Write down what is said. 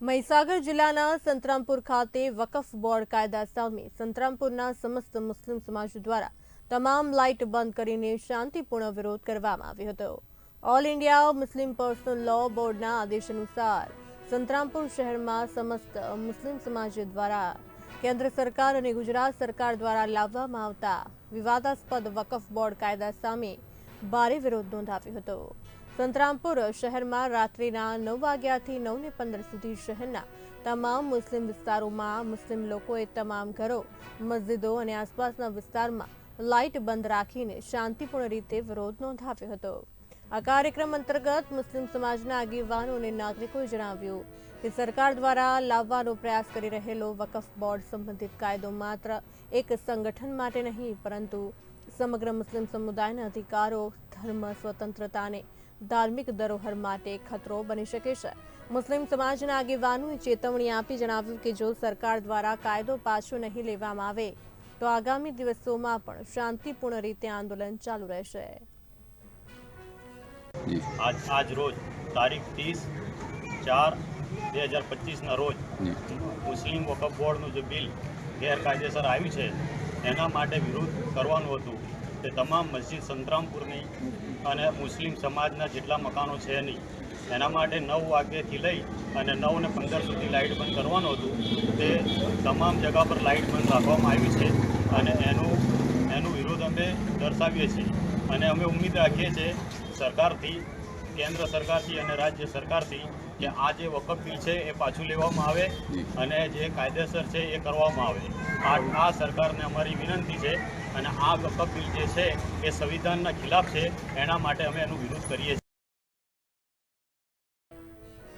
મહીસાગર જિલ્લાના સંતરામપુર ખાતે વકફ બોર્ડ કાયદા સામે સંતરામપુરના સમસ્ત મુસ્લિમ સમાજ દ્વારા તમામ લાઇટ બંધ કરીને શાંતિપૂર્ણ વિરોધ કરવામાં આવ્યો હતો. All India Muslim Personal Law બોર્ડના આદેશ અનુસાર સંતરામપુર શહેરમાં સમસ્ત મુસ્લિમ સમાજ દ્વારા કેન્દ્ર સરકાર અને ગુજરાત સરકાર દ્વારા લાવવામાં આવતા વિવાદાસ્પદ વકફ બોર્ડ કાયદા સામે ભારે વિરોધ નોંધાવ્યો હતો. સંતરામપુર શહેરમાં રાત્રિના નવ વાગ્યાથી નવને પંદર સુધી શહેરના તમામ મુસ્લિમ વિસ્તારોમાં મુસ્લિમ લોકોએ તમામ ઘરો, મસ્જિદો અને આસપાસના વિસ્તારમાં લાઇટ બંધ રાખીને શાંતિપૂર્ણ રીતે વિરોધ નોંધાવ્યો હતો. આ કાર્યક્રમ અંતર્ગત મુસ્લિમ સમાજના આગેવાનો અને નાગરિકોએ જણાવ્યું કે સરકાર દ્વારા લાવવાનો પ્રયાસ કરી રહેલો વકફ બોર્ડ સંબંધિત કાયદો માત્ર એક સંગઠન માટે નહીં, પરંતુ સમગ્ર મુસ્લિમ સમુદાયના અધિકારો ધર્મ સ્વતંત્રતાને ધાર્મિક ધરોહર માટે ખતરો બની શકે છે. મુસ્લિમ સમાજના આગેવાનોએ ચેતવણી આપી જણાવ્યું કે જો સરકાર દ્વારા કાયદો પાછો નહીં લેવામાં આવે તો આગામી દિવસોમાં પણ શાંતિપૂર્ણ રીતે આંદોલન ચાલુ રહેશે. આજ આજ રોજ તારીખ ત્રીસ ચાર બે હજાર પચીસના રોજ મુસ્લિમ વકફ બોર્ડનું જે બિલ ગેરકાયદેસર આવ્યું છે એના માટે વિરોધ કરવાનું હતું તે તમામ મસ્જિદ સંતરામપુરની અને મુસ્લિમ સમાજના જેટલા મકાનો છે નહીં, એના માટે નવ વાગ્યેથી લઈ અને નવ ને પંદર સુધી લાઇટ બંધ કરવાનું હતું. તે તમામ જગા પર લાઇટ બંધ રાખવામાં આવી છે અને એનું એનું વિરોધ અમે દર્શાવીએ છીએ. અને અમે ઉમ્મીદ રાખીએ છીએ સરકારથી કેન્દ્ર સરકારથી અને રાજ્ય સરકારથી કે આ જે વકફ બિલ છે એ પાછું લેવામાં આવે અને જે કાયદેસર છે એ કરવામાં આવે. આ આ સરકારને અમારી વિનંતી છે અને આ વકફ બિલ જે છે એ સંવિધાનના ખિલાફ છે એના માટે અમે એનું વિરોધ કરીએ છીએ.